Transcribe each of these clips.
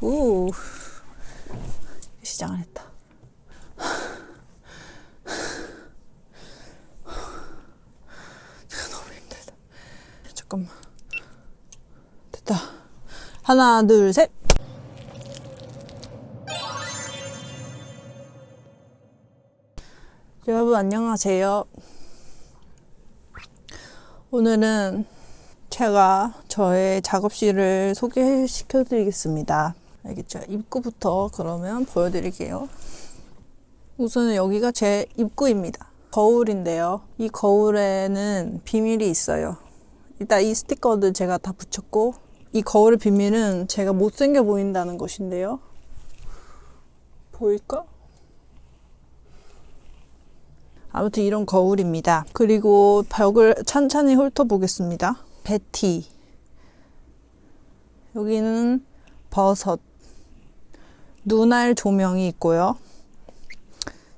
우 시작 안 했다. 너무 힘들다. 잠깐만. 됐다. 하나, 둘, 셋. 여러분 안녕하세요. 오늘은 제가 저의 작업실을 소개시켜 드리겠습니다. 알겠죠? 입구부터 그러면 보여드릴게요. 우선은 여기가 제 입구입니다. 거울인데요. 이 거울에는 비밀이 있어요. 일단 이 스티커들 제가 다 붙였고, 이 거울의 비밀은 제가 못생겨 보인다는 것인데요. 보일까? 아무튼 이런 거울입니다. 그리고 벽을 찬찬히 훑어보겠습니다. 베티. 여기는 버섯. 눈알 조명이 있고요.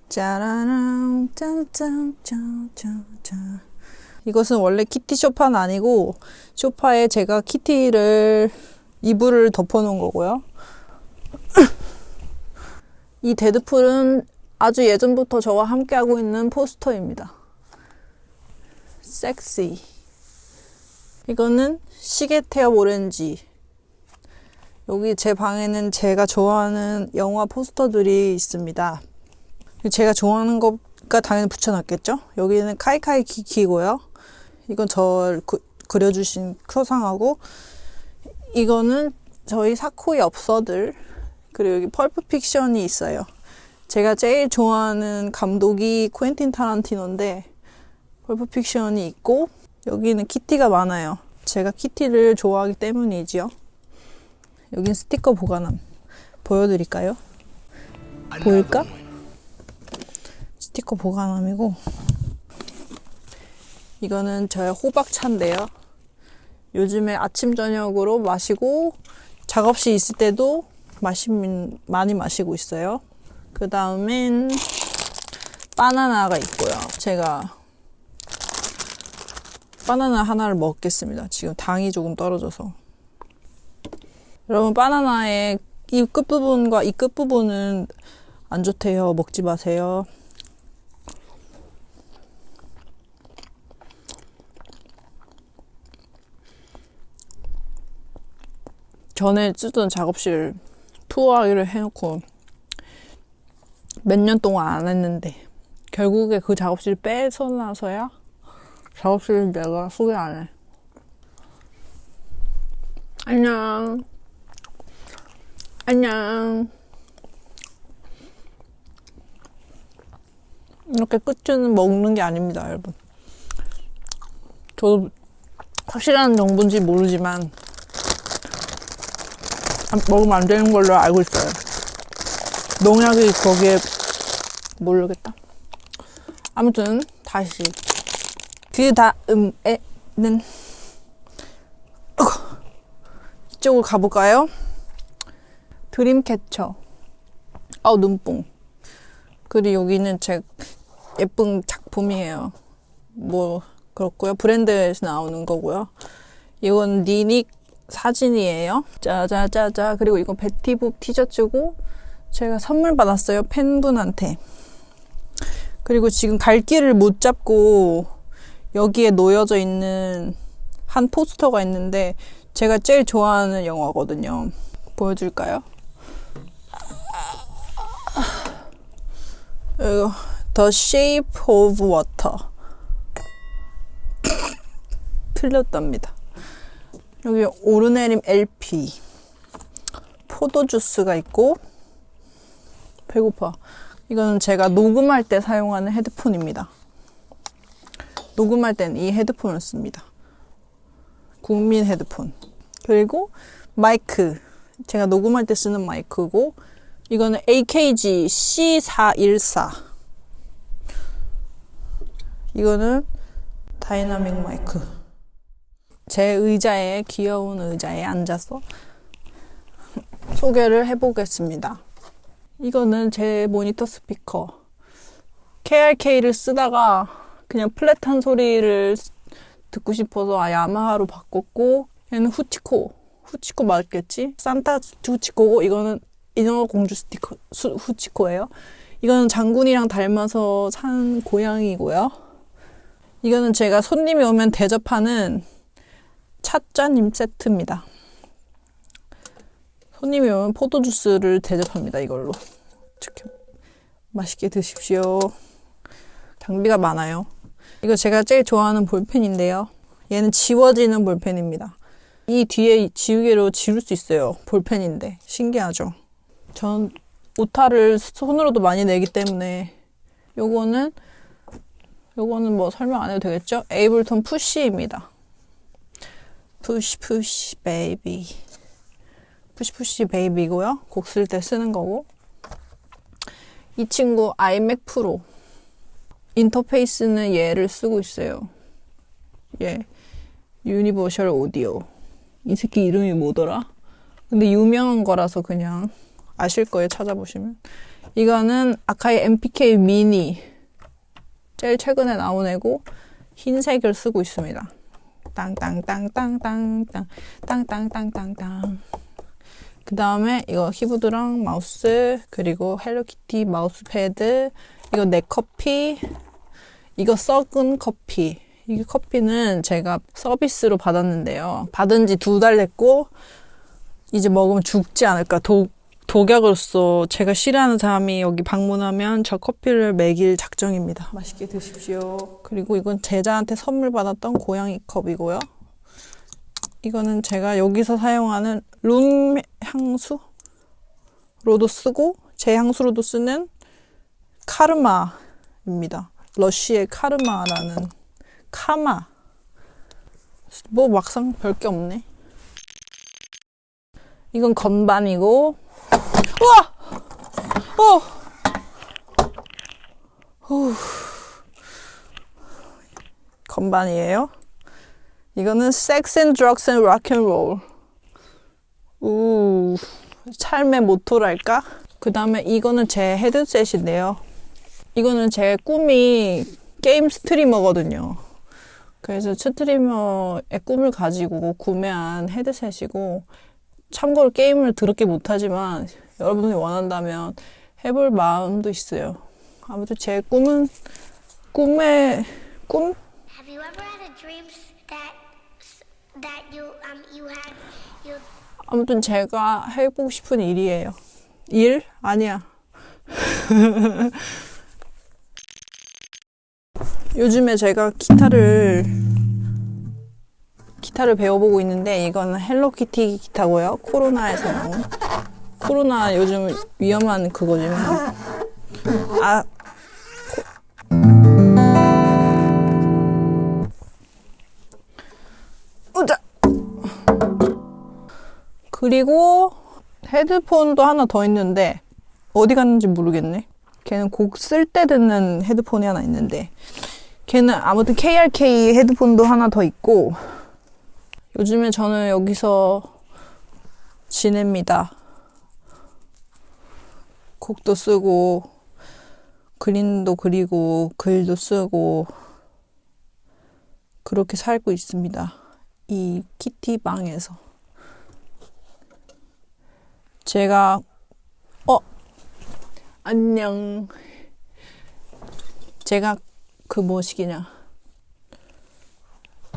짜라랑 짠짠짠짠짠 이것은 원래 키티 소파는 아니고 소파에 제가 키티를 이불을 덮어놓은 거고요. 이 데드풀은 아주 예전부터 저와 함께하고 있는 포스터입니다. 섹시. 이거는 시계 태엽 오렌지. 여기 제 방에는 제가 좋아하는 영화 포스터들이 있습니다. 제가 좋아하는 것가 당연히 붙여놨겠죠? 여기는 카이카이 키키고요. 이건 저 그, 그려주신 크로상하고 이거는 저희 사코의 엽서들 그리고 여기 펄프 픽션이 있어요. 제가 제일 좋아하는 감독이 코엔틴 타란티노인데 펄프 픽션이 있고 여기는 키티가 많아요. 제가 키티를 좋아하기 때문이지요. 여긴 스티커 보관함 보여드릴까요? 보일까? 스티커 보관함이고 이거는 저의 호박차인데요. 요즘에 아침 저녁으로 마시고 작업실 있을 때도 마시, 많이 마시고 있어요. 그 다음엔 바나나가 있고요. 제가 바나나 하나를 먹겠습니다. 지금 당이 조금 떨어져서. 여러분 바나나의 이 끝부분과 이 끝부분은 안 좋대요. 먹지 마세요. 전에 쓰던 작업실 투어하기를 해놓고 몇 년 동안 안 했는데 결국에 그 작업실 빼서 나서야 작업실 내가 소개 안 해. 안녕. 안녕. 이렇게 끝은 먹는 게 아닙니다, 여러분. 저도 확실한 정보인지 모르지만 먹으면 안 되는 걸로 알고 있어요. 농약이 거기에 모르겠다. 아무튼 다시 그 다음에는 이쪽으로 가볼까요? 드림캐쳐. 아우 눈뽕. 그리고 여기는 제 예쁜 작품이에요. 뭐 그렇고요. 브랜드에서 나오는 거고요. 이건 니닉 사진이에요. 짜자짜자. 그리고 이건 베티북 티셔츠고 제가 선물 받았어요. 팬분한테. 그리고 지금 갈 길을 못 잡고 여기에 놓여져 있는 한 포스터가 있는데 제가 제일 좋아하는 영화거든요. 보여줄까요? 이거 The Shape of Water 틀렸답니다. 여기 오르내림 LP 포도 주스가 있고 배고파. 이거는 제가 녹음할 때 사용하는 헤드폰입니다. 녹음할 때는 이 헤드폰을 씁니다. 국민 헤드폰. 그리고 마이크. 제가 녹음할 때 쓰는 마이크고 이거는 AKG C414. 이거는 다이나믹 마이크. 제 의자에 귀여운 의자에 앉아서 소개를 해보겠습니다. 이거는 제 모니터 스피커. KRK를 쓰다가 그냥 플랫한 소리를 듣고 싶어서 아, 야마하로 바꿨고 얘는 후티코. 후치코 맞겠지? 산타 후치코고 이거는 인어 공주 스티커 수, 후치코예요. 이거는 장군이랑 닮아서 산 고양이고요. 이거는 제가 손님이 오면 대접하는 찻잔임 세트입니다. 손님이 오면 포도 주스를 대접합니다. 이걸로. 맛있게 드십시오. 장비가 많아요. 이거 제가 제일 좋아하는 볼펜인데요. 얘는 지워지는 볼펜입니다. 이 뒤에 지우개로 지울 수 있어요. 볼펜인데. 신기하죠? 전 오타를 손으로도 많이 내기 때문에 요거는 요거는 뭐 설명 안 해도 되겠죠? 에이블턴 푸쉬입니다. 푸시 푸시 베이비 푸시 푸시 베이비고요. 곡 쓸 때 쓰는 거고 이 친구 아이맥 프로 인터페이스는 얘를 쓰고 있어요. 얘 유니버셜 오디오 이 새끼 이름이 뭐더라? 근데 유명한 거라서 그냥 아실 거예요 찾아보시면. 이거는 아카이 MPK 미니. 제일 최근에 나온 애고 흰색을 쓰고 있습니다. 땅땅땅땅땅땅. 땅땅땅땅땅. 그 다음에 이거 키보드랑 마우스 그리고 헬로키티 마우스 패드 이거 내 커피 이거 썩은 커피. 이 커피는 제가 서비스로 받았는데요. 받은 지 두 달 됐고 이제 먹으면 죽지 않을까 독 독약으로서 제가 싫어하는 사람이 여기 방문하면 저 커피를 먹일 작정입니다. 맛있게 드십시오. 그리고 이건 제자한테 선물 받았던 고양이 컵이고요. 이거는 제가 여기서 사용하는 룸 향수로도 쓰고 제 향수로도 쓰는 카르마입니다. 러쉬의 카르마라는 카마. 뭐 막상 별 게 없네. 이건 건반이고 우와! 어! 후. 건반이에요. 이거는 Sex and Drugs and Rock and Roll. 우, 삶의 모토랄까? 그 다음에 이거는 제 헤드셋인데요. 이거는 제 꿈이 게임 스트리머거든요. 그래서 스트리머의 꿈을 가지고 구매한 헤드셋이고, 참고로 게임을 더럽게 못하지만 여러분이 원한다면 해볼 마음도 있어요. 아무튼 제 꿈은 꿈의 꿈? 아무튼 제가 해보고 싶은 일이에요. 일? 아니야. 요즘에 제가 기타를 기타를 배워보고 있는데 이거는 헬로키티 기타고요. 코로나에서 나온 코로나 요즘 위험한 그거지만 아 코... 으자 그리고 헤드폰도 하나 더 있는데 어디 갔는지 모르겠네. 걔는 곡 쓸 때 듣는 헤드폰이 하나 있는데 걔는 아무튼 KRK 헤드폰도 하나 더 있고 요즘에 저는 여기서 지냅니다. 곡도 쓰고 그림도 그리고 글도 쓰고 그렇게 살고 있습니다. 이 키티 방에서. 제가 어 안녕 제가 그 뭐시기냐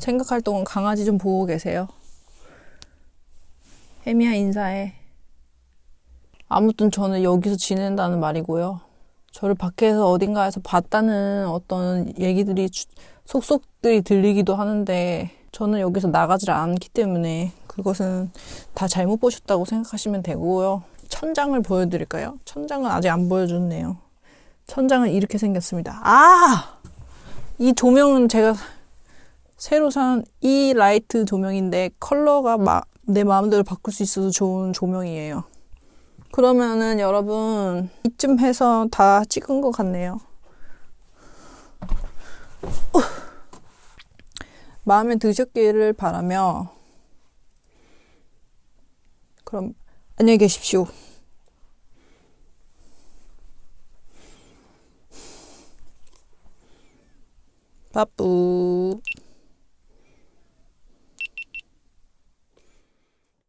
생각할 동안 강아지 좀 보고 계세요 혜미야 인사해 아무튼 저는 여기서 지낸다는 말이고요 저를 밖에서 어딘가에서 봤다는 어떤 얘기들이 주- 속속들이 들리기도 하는데 저는 여기서 나가질 않기 때문에 그것은 다 잘못 보셨다고 생각하시면 되고요. 천장을 보여드릴까요? 천장은 아직 안 보여줬네요. 천장은 이렇게 생겼습니다. 아! 이 조명은 제가 새로 산 이 라이트 조명인데 컬러가 마, 내 마음대로 바꿀 수 있어서 좋은 조명이에요. 그러면은 여러분 이쯤 해서 다 찍은 것 같네요. 우. 마음에 드셨기를 바라며 그럼 안녕히 계십시오. 빠뿌